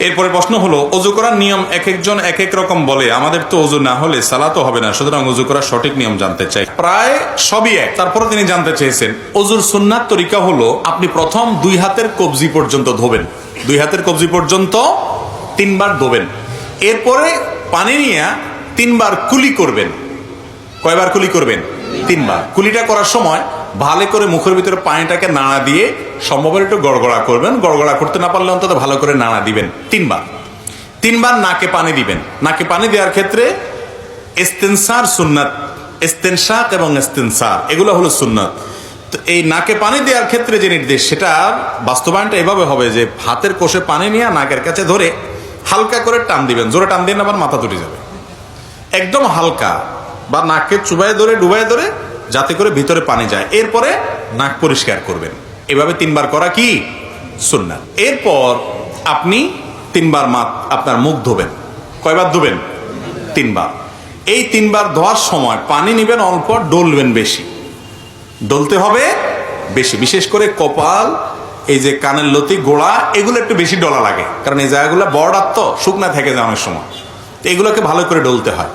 এরপরে প্রশ্ন হলো, অজু করার নিয়ম এক একজন এক এক রকম বলে, আমাদের তো অজু না হলে সালাতো হবে না, সুতরাং অজু করার সঠিক নিয়ম জানতে চাই। প্রায় সবই এক। তারপরে তিনি জানতে চেয়েছেন, অজুর সুন্নাত তরিকা হলো, আপনি প্রথম দুই হাতের কবজি পর্যন্ত ধোবেন। দুই হাতের কবজি পর্যন্ত তিনবার ধোবেন। এরপরে পানি নিয়ে তিনবার কুলি করবেন। কয়বার কুলি করবেন? তিনবার। কুলিটা করার সময় ভালো করে মুখের ভিতরে পানিটাকে নাড়া দিয়ে সম্ভব একটু গড়গড়া করবেন। গড়গড়া করতে না পারলে অন্তত ভালো করে নাড়া দিবেন। তিনবার। তিনবার নাকে পানি দিবেন। নাকে পানি দেওয়ার ক্ষেত্রে এস্তেনসার সুন্নাত এস্তেনশাক এবং এস্তেনসার এগুলো হলো সুন্নাত। তো এই নাকে পানি দেওয়ার ক্ষেত্রে যে নির্দেশ, সেটা বাস্তবায়নটা এভাবে হবে যে হাতের কোষে পানি নিয়ে নাকের কাছে ধরে হালকা করে টান দিবেন। জোরে টান দিন আবার মাথা তুলে যাবে। একদম হালকা। বা নাককে চুবাই ধরে ডুবাই ধরে যাতে করে ভিতরে পানি যায়। এরপরে নাক পরিষ্কার করবেন। এভাবে তিনবার করা কি? সুন্নাত। এরপর আপনি তিনবার মাত আপনার মুখ ধোবেন। কয়বার ধোবেন? তিনবার। এই তিনবার ধোয়ার সময় পানি নিবেন অল্প, ডলবেন বেশি। ডলতে হবে বেশি। বিশেষ করে কপাল, এই যে কানের লতি, গোড়া, এগুলো একটু বেশি ডলা লাগে। কারণ এই জায়গাগুলো বর্ডার তো, শুকনা থেকে যায় অনেক সময়। এগুলোকে ভালো করে ডলতে হয়।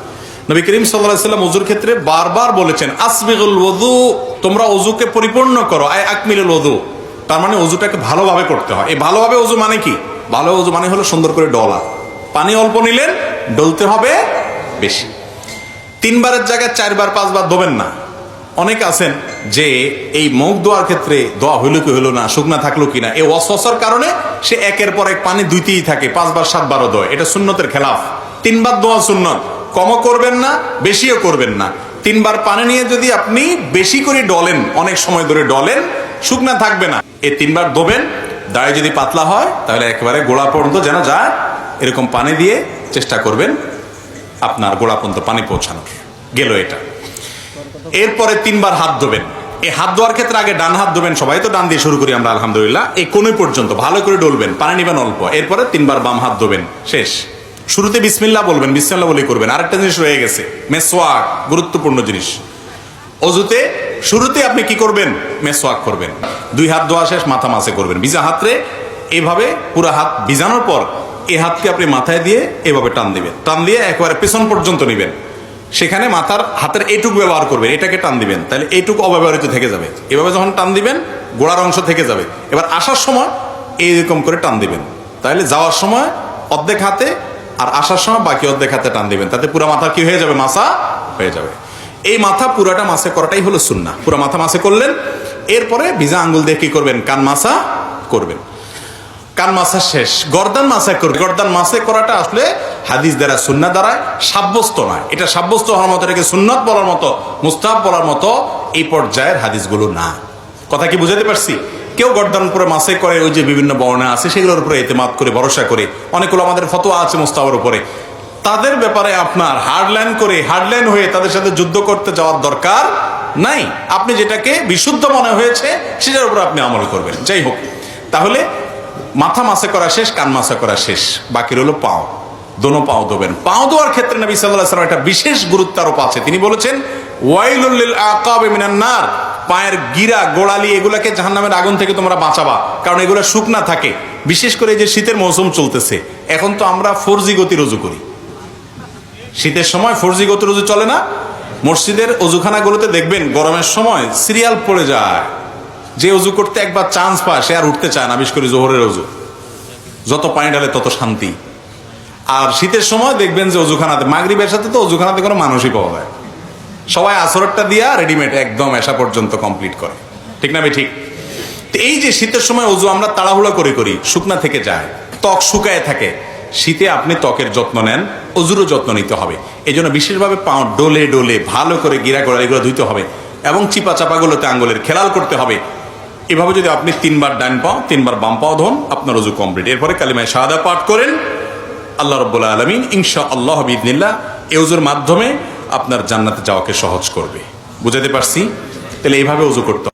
নবী করিম সাল্লাম অজুর ক্ষেত্রে বারবার বলেছেন, আসবিগুল ওদু তোমরা অজুকে পরিপূর্ণ করো আয় আকমিলুল ওদু তার মানে অজুটাকে ভালোভাবে করতে হয়। এই ভালোভাবে অজু মানে কি? ভালো অজু মানে হলো সুন্দর করে ডলা। পানি অল্প নিলেন, ডলতে হবে বেশি। তিনবারের জায়গায় চারবার, পাঁচবার ধোবেন না। অনেক আছেন যে এই মুখ দোয়ার ক্ষেত্রে দোয়া হইল কি হইল না, শুকনা থাকল কিনা, এই অসর কারণে সে একের পর এক পানি দুইতেই থাকে, পাঁচবার, সাতবারও দোয় এটা সুন্নতের খেলাফ। তিনবার দোয়া সুন্নত। কমও করবেন না, বেশিও করবেন না। তিনবার পানি নিয়ে যদি আপনি বেশি করে ডলেন, অনেক সময় ধরে ডলেন, শুকনা থাকবে না। এই তিনবার ধোবেন দাড়ি যদি পাতলা হয়, তাহলে একেবারে গোড়া পর্যন্ত যেন যায়, এরকম পানি দিয়ে চেষ্টা করবেন আপনার গোড়া পর্যন্ত পানি পৌঁছানোর গেল এটা। এরপরে তিনবার হাত ধোবেন। এই হাত ধোয়ার ক্ষেত্রে আগে ডান হাত ধোবেন সবাই, তো ডান দিয়ে শুরু করি আমরা, আলহামদুলিল্লাহ। এই কোনে পর্যন্ত ভালো করে ডলবেন, পানি নেবেন অল্প। এরপরে তিনবার বাম হাত ধোবেন, শেষ। শুরুতে বিসমিল্লাহ বলবেন, বিসমিল্লাহ বলে করবেন। আরেকটা জিনিস রয়ে গেছে মেসোয়াক গুরুত্বপূর্ণ জিনিস। অজুতে, শুরুতে আপনি কি করবেন? মেসোয়াক করবেন। দুই হাত ধোয়া শেষ, মাথা মাসে করবেন। ভিজা হাতরে এভাবে পুরো হাত ভিজানোর পর এই হাতকে আপনি মাথায় দিয়ে এভাবে টান দিবেন। টান দিয়ে একবারে পেছন পর্যন্ত নেবেন। সেখানে মাথার হাতের এইটুক ব্যবহার করবেন, এটাকে টান দিবেন। তাহলে এইটুক অব্যবহৃত থেকে যাবে। এভাবে যখন টান দিবেন, গোড়ার অংশ থেকে যাবে। এবার আসার সময় এইরকম করে টান দিবেন। তাহলে যাওয়ার সময় অর্ধেক হাতে আর আসার সময় বাকি অর্ধেক হাতে টান দিবেন, তাতে পুরো মাথা কি হয়ে যাবে? মাসা হয়ে যাবে। এই মাথা পুরাটা মাসে করাটাই হলো সুন্না পুরো মাথা মাসে করলেন, এরপরে ভিজা আঙ্গুল দিয়ে কি করবেন? কান মাসা করবেন। কান মাসা শেষ। গর্দান মাসা করবে গর্দান মাসে করাটা আসলে হাদিস দ্বারা সুন্না দ্বারা সাব্যস্ত নয়। এটা সাব্যস্ত হওয়ার মতো, এটাকে সুন্নত বলার মতো মুস্তাব বলার মতো এই পর্যায়ের হাদিসগুলো না। কথা কি বুঝাতে পারছি? কেউ গর্দান উপরে মাসে করে, ওই যে বিভিন্ন বর্ণা আছে, সেগুলোর উপরে এতেমাদ করে, ভরসা করে। অনেকগুলো আমাদের ফতোয়া আছে মুস্তাবের উপরে। তাদের ব্যাপারে আপনার হার্ডলাইন করে, হার্ডলাইন হয়ে তাদের সাথে যুদ্ধ করতে যাওয়ার দরকার নাই। আপনি যেটাকে বিশুদ্ধ মনে হয়েছে, সেটার উপর আপনি আমল করবেন। যাই হোক, তাহলে মাথা মাসে করা শেষ, কান মাসে করা শেষ। বাকি রইল পাও। দোনো পাও দেবেন। পাও দেওয়ার ক্ষেত্রে নবী সাল্লাহ সাল্লাম একটা বিশেষ গুরুত্ব আরোপ আছে। তিনি বলেছেন ওয়াইলুল্লিল আকাবে মিনান নার। পায়ের গিরা, গোড়ালি, এগুলাকে জাহান্নামের আগুন থেকে তোমরা বাঁচাবা। কারণ এগুলো শুকনা থাকে। বিশেষ করে যে শীতের মৌসুম চলতেছে, এখন তো আমরা ফোরজি গতি রুজু করি। শীতের সময় ফোরজি গতি রুজু চলে না? মসজিদের অজুখানাগুলোতে দেখবেন, গরমের সময় সিরিয়াল পড়ে যায়। যে অজু করতে একবার চান্স পায়, সে আর উঠতে চায় না, বিশেষ করে জোহরের অজু। যত পানি ডালে তত শান্তি। আর শীতের সময় দেখবেন যে অজুখানাতে, মাগরিবের সাথে তো অজুখানাতে কোনো মানুষই পাওয়া যায়। সবাই আসরটা দিয়া রেডিমেড একদম এসা পর্যন্ত কমপ্লিট করে। ঠিক না ভাই? ঠিক। তো এই যে শীতের সময় অজু আমরা তাড়াহুড়া করে করি, শুকনা থেকে যায়, ত্বক শুকায় থাকে, শীতে আপনি ত্বকের যত্ন নেন, অজুরও যত্ন নিতে হবে। এই জন্য বিশেষভাবে পাও ডোলে ডোলে ভালো করে গিরা গোড়া এগুলো ধুইতে হবে এবং চিপা চাপাগুলোতে আঙ্গুলের খেলাল করতে হবে। এভাবে যদি আপনি তিনবার ডান পাও, তিনবার বাম পাও ধন, আপনার অজু কমপ্লিট এরপরে কালিমায় সাদা পাঠ করেন। আল্লাহ রব্বুল্লা আলমিন ইনশা আল্লাহ বিদিনিল্লাহ এ উজুর মাধ্যমে আপনার জান্নাতে যাওয়াকে সহজ করবে বুঝাতে পারছি তাহলে এইভাবে উজু করতে।